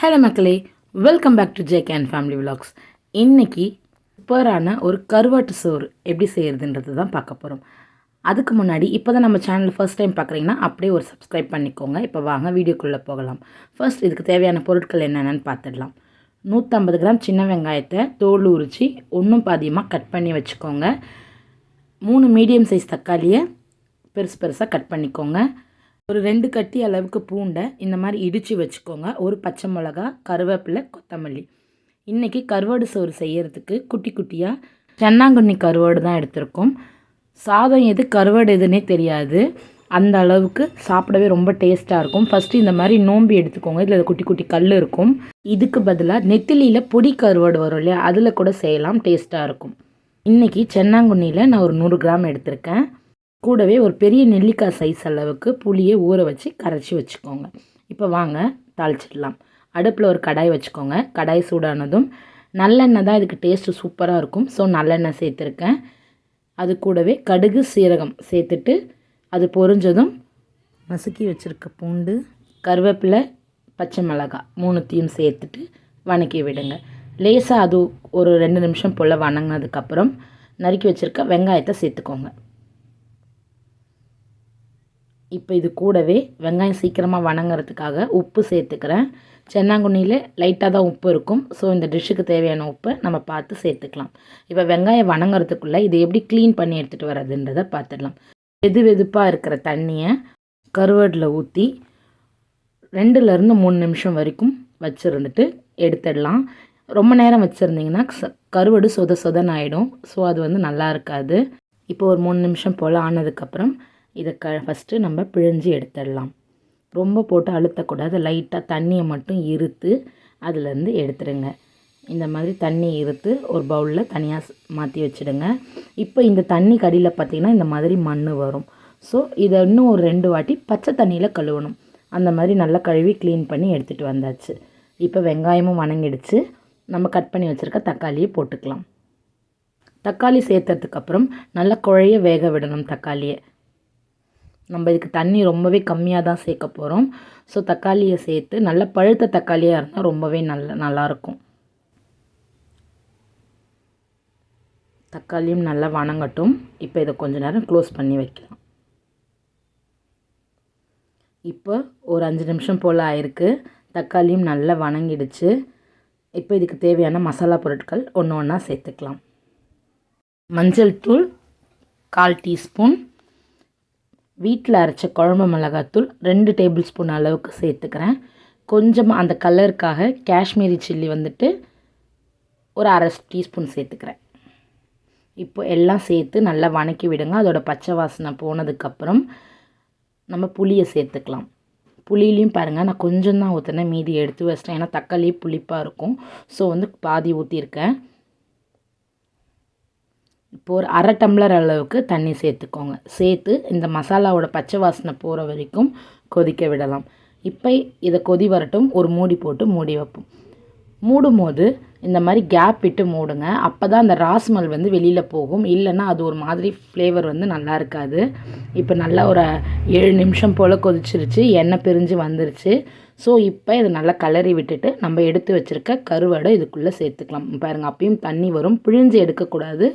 Hello மக்களே welcome back to J and family vlogs இன்றைக்கி சூப்பரான ஒரு கருவாட்டு சோறு எப்படி செய்கிறதுன்றது தான் பார்க்க போகிறோம் அதுக்கு முன்னாடி இப்போ தான் நம்ம சேனல் ஃபஸ்ட் டைம் பார்க்குறீங்கன்னா அப்படியே ஒரு சப்ஸ்கிரைப் பண்ணிக்கோங்க. இப்போ வாங்க வீடியோக்குள்ளே போகலாம். ஃபர்ஸ்ட் இதுக்கு தேவையான பொருட்கள் என்னென்னு பார்த்துடலாம். நூற்றம்பது கிராம் சின்ன வெங்காயத்தை தோல் உரித்து ஒன்றும் பாதியமாக கட் பண்ணி வச்சுக்கோங்க. மூணு மீடியம் சைஸ் தக்காளியை பெருசு பெருசாக கட் பண்ணிக்கோங்க. ஒரு ரெண்டு கட்டி அளவுக்கு பூண்டை இந்த மாதிரி இடித்து வச்சுக்கோங்க. ஒரு பச்சை மிளகா கருவேப்பிலை கொத்தமல்லி. இன்றைக்கி கருவாடு சோறு செய்கிறதுக்கு குட்டி குட்டியாக சென்னாங்குண்ணி கருவாடு தான் எடுத்திருக்கோம். சாதம் எது கருவாடு எதுன்னே தெரியாது. அந்த அளவுக்கு சாப்பிடவே ரொம்ப டேஸ்ட்டாக இருக்கும். ஃபஸ்ட்டு இந்த மாதிரி நோம்பி எடுத்துக்கோங்க. இதில் குட்டி குட்டி கல் இருக்கும். இதுக்கு பதிலாக நெத்திலியில் பொடி கருவாடு வரும் இல்லையா? அதில் கூட செய்யலாம். டேஸ்ட்டாக இருக்கும். இன்றைக்கி சென்னாங்குண்ணியில் நான் ஒரு நூறு கிராம் எடுத்திருக்கேன். கூடவே ஒரு பெரிய நெல்லிக்காய் சைஸ் அளவுக்கு புளியை ஊற வச்சு கரைச்சி வச்சுக்கோங்க. இப்போ வாங்க தாளிச்சிடலாம். அடுப்பில் ஒரு கடாய் வச்சுக்கோங்க. கடாய் சூடானதும் நல்லெண்ணெய் தான் இதுக்கு டேஸ்ட்டு சூப்பராக இருக்கும். ஸோ நல்லெண்ணெய் சேர்த்துருக்கேன். அது கூடவே கடுகு சீரகம் சேர்த்துட்டு அது பொரிஞ்சதும் நசுக்கி வச்சுருக்க பூண்டு கருவேப்பிலை பச்சை மிளகாய் மூணுத்தையும் சேர்த்துட்டு வணக்கி விடுங்க. லேசாக அது ஒரு ரெண்டு நிமிஷம் போல் வணங்கினதுக்கப்புறம் நறுக்கி வச்சுருக்க வெங்காயத்தை சேர்த்துக்கோங்க. இப்போ இது கூடவே வெங்காயம் சீக்கிரமாக வணங்குறதுக்காக உப்பு சேர்த்துக்கிறேன். சென்னாங்குண்ணியில் லைட்டாக தான் உப்பு இருக்கும். ஸோ இந்த டிஷ்ஷுக்கு தேவையான உப்பை நம்ம பார்த்து சேர்த்துக்கலாம். இப்போ வெங்காயம் வணங்குறதுக்குள்ளே இதை எப்படி க்ளீன் பண்ணி எடுத்துகிட்டு வர்றதுன்றதை பார்த்துடலாம். வெது வெதுப்பாக இருக்கிற தண்ணியை கருவடில் ஊற்றி ரெண்டுலேருந்து மூணு நிமிஷம் வரைக்கும் வச்சுருந்துட்டு எடுத்துடலாம். ரொம்ப நேரம் வச்சுருந்தீங்கன்னா கருவாடு சொத சொதன் ஆகிடும் ஸோ அது வந்து நல்லா இருக்காது. இப்போ ஒரு மூணு நிமிஷம் போல் ஆனதுக்கப்புறம் இதை க ஃபஸ்ட்டு நம்ம பிழிஞ்சு எடுத்துடலாம். ரொம்ப போட்டு அழுத்தக்கூடாது. லைட்டாக தண்ணியை மட்டும் இருத்து அதுலேருந்து எடுத்துடுங்க. இந்த மாதிரி தண்ணி இருத்து ஒரு பவுலில் தனியாக மாற்றி வச்சுடுங்க. இப்போ இந்த தண்ணி கடியில் பார்த்திங்கன்னா இந்த மாதிரி மண் வரும். ஸோ இதை இன்னும் ஒரு ரெண்டு வாட்டி பச்சை தண்ணியில் கழுவணும். அந்த மாதிரி நல்லா கழுவி க்ளீன் பண்ணி எடுத்துகிட்டு வந்தாச்சு. இப்போ வெங்காயமும் வணங்கிடுச்சு. நம்ம கட் பண்ணி வச்சுருக்க தக்காளியை போட்டுக்கலாம். தக்காளி சேர்த்ததுக்கப்புறம் நல்லா குழைய வேக விடணும் தக்காளியை. நம்ம இதுக்கு தண்ணி ரொம்பவே கம்மியாக தான் சேர்க்க போகிறோம் ஸோ தக்காளியை சேர்த்து நல்ல பழுத்த தக்காளியாக இருந்தால் ரொம்பவே நல்ல நல்லாயிருக்கும் தக்காளியும் நல்லா வணங்கட்டும். இப்போ இதை கொஞ்ச நேரம் க்ளோஸ் பண்ணி வைக்கலாம். இப்போ ஒரு அஞ்சு நிமிஷம் போல் ஆயிருக்கு. தக்காளியும் நல்லா வணங்கிடுச்சு. இப்போ இதுக்கு தேவையான மசாலா பொருட்கள் ஒன்று ஒன்றா சேர்த்துக்கலாம். மஞ்சள் தூள் கால் டீஸ்பூன். வீட்டில் அரைச்ச குழம்பு மிளகாத்தூள் ரெண்டு டேபிள் ஸ்பூன் அளவுக்கு சேர்த்துக்கிறேன். கொஞ்சமாக அந்த கலருக்காக காஷ்மீரி சில்லி வந்துட்டு ஒரு அரை டீஸ்பூன் சேர்த்துக்கிறேன். இப்போ எல்லாம் சேர்த்து நல்லா வணக்கி விடுங்க. அதோட பச்சை வாசனை போனதுக்கப்புறம் நம்ம புளியை சேர்த்துக்கலாம். புளியிலையும் பாருங்கள் நான் கொஞ்சம் தான் ஊற்றினேன் மீதி எடுத்து வச்சிட்டேன். ஏன்னா தக்காளி புளிப்பாக இருக்கும். ஸோ வந்து பாதி ஊற்றிருக்கேன் இப்போ ஒரு அரை டம்ளர் அளவுக்கு தண்ணி சேர்த்துக்கோங்க. சேர்த்து இந்த மசாலாவோட பச்சை வாசனை போகிற வரைக்கும் கொதிக்க விடலாம். இப்போ இதை கொதி வரட்டும். ஒரு மூடி போட்டு மூடி வைப்போம். மூடும் போது இந்த மாதிரி கேப் விட்டு மூடுங்க. அப்போ தான் அந்த ராஸ்மல் வந்து வெளியில் போகும். இல்லைன்னா அது ஒரு மாதிரி ஃப்ளேவர் வந்து நல்லா இருக்காது. இப்போ நல்லா ஒரு ஏழு நிமிஷம் போல் கொதிச்சிருச்சு. எண்ணெய் பிரிஞ்சு வந்துருச்சு. ஸோ இப்போ இதை நல்லா கலரி விட்டுட்டு நம்ம எடுத்து வச்சுருக்க கருவாடை இதுக்குள்ளே சேர்த்துக்கலாம். பாருங்கள் அப்பயும் தண்ணி வரும். பிழிஞ்சு எடுக்கக்கூடாது.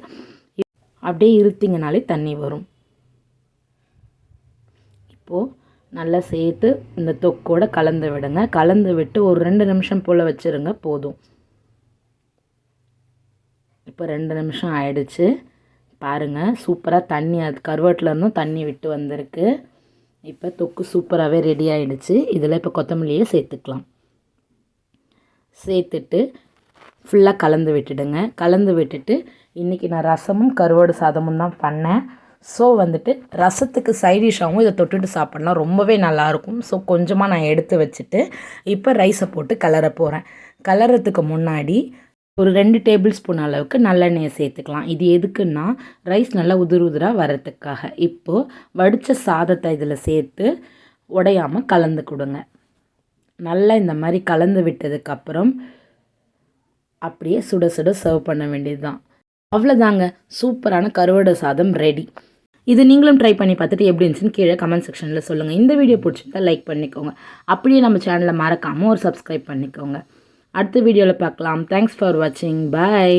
அப்படியே இருத்திங்கனாலே தண்ணி வரும். இப்போது நல்லா சேர்த்து இந்த தொக்கோடு கலந்து விடுங்க. கலந்து விட்டு ஒரு ரெண்டு நிமிஷம் போல் வச்சுருங்க போதும். இப்போ ரெண்டு நிமிஷம் ஆயிடுச்சு. பாருங்கள் சூப்பராக தண்ணி அது கருவாட்டிலருந்தும் தண்ணி விட்டு வந்திருக்கு. இப்போ தொக்கு சூப்பராகவே ரெடி ஆகிடுச்சு இதில் இப்போ கொத்தமல்லியை சேர்த்துக்கலாம். சேர்த்துட்டு ஃபுல்லாக கலந்து விட்டுடுங்க. கலந்து விட்டுட்டு இன்றைக்கி நான் ரசமும் கருவாடு சாதமும் தான் பண்ணேன். ஸோ வந்துட்டு ரசத்துக்கு சைடிஷாகவும் இதை தொட்டுட்டு சாப்பிட்லாம். ரொம்பவே நல்லாயிருக்கும் ஸோ கொஞ்சமாக நான் எடுத்து வச்சுட்டு இப்போ ரைஸை போட்டு கலர போகிறேன் கலரத்துக்கு முன்னாடி ஒரு ரெண்டு டேபிள் ஸ்பூன் அளவுக்கு நல்லெண்ணெயை சேர்த்துக்கலாம். இது எதுக்குன்னா ரைஸ் நல்லா உதிர் உதிராக வரத்துக்காக இப்போது வடித்த சாதத்தை இதில் சேர்த்து உடையாமல் கலந்து கொடுங்க. நல்லா இந்த மாதிரி கலந்து விட்டதுக்கப்புறம் அப்படியே சுட சுட சர்வ் பண்ண வேண்டியது தான் அவ்வளோதாங்க சூப்பரான கருவாடு சாதம் ரெடி இது நீங்களும் ட்ரை பண்ணி பார்த்துட்டு எப்படி இருந்துச்சுன்னு கீழே கமெண்ட் செக்ஷனில் சொல்லுங்கள் இந்த வீடியோ பிடிச்சிருந்தா லைக் பண்ணிக்கோங்க. அப்படியே நம்ம சேனலை மறக்காமல் ஒரு சப்ஸ்கிரைப் பண்ணிக்கோங்க. அடுத்த வீடியோவில் பார்க்கலாம். தேங்க்ஸ் ஃபார் வாட்சிங் பை